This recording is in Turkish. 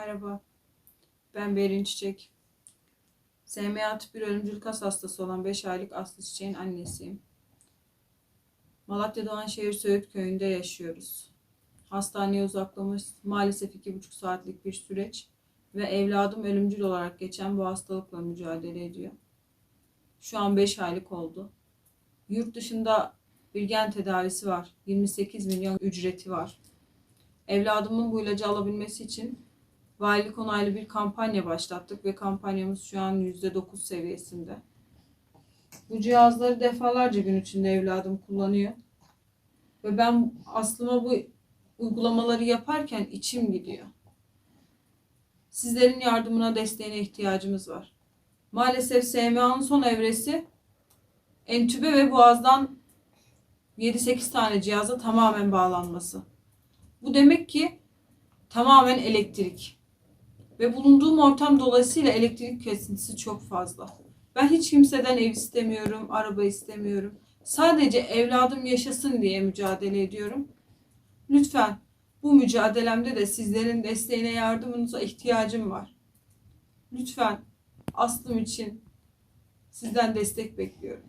Merhaba. Ben Berin Çiçek. SMA tip 1 ölümcül kas hastası olan 5 aylık Aslı Çiçek'in annesiyim. Malatya Doğanşehir Söğüt köyünde yaşıyoruz. Hastaneye uzaklığımız maalesef 2,5 saatlik bir süreç ve evladım ölümcül olarak geçen bu hastalıkla mücadele ediyor. Şu an 5 aylık oldu. Yurt dışında bir gen tedavisi var. 28 milyon ücreti var. Evladımın bu ilacı alabilmesi için valilik onaylı bir kampanya başlattık ve kampanyamız şu an %9 seviyesinde. Bu cihazları defalarca gün içinde evladım kullanıyor. Ve ben aslıma bu uygulamaları yaparken içim gidiyor. Sizlerin yardımına, desteğine ihtiyacımız var. Maalesef SMA'nın son evresi entübe ve boğazdan 7-8 tane cihaza tamamen bağlanması. Bu demek ki tamamen elektrik. Ve bulunduğum ortam dolayısıyla elektrik kesintisi çok fazla. Ben hiç kimseden ev istemiyorum, araba istemiyorum. Sadece evladım yaşasın diye mücadele ediyorum. Lütfen bu mücadelemde de sizlerin desteğine, yardımınıza ihtiyacım var. Lütfen Aslım için sizden destek bekliyorum.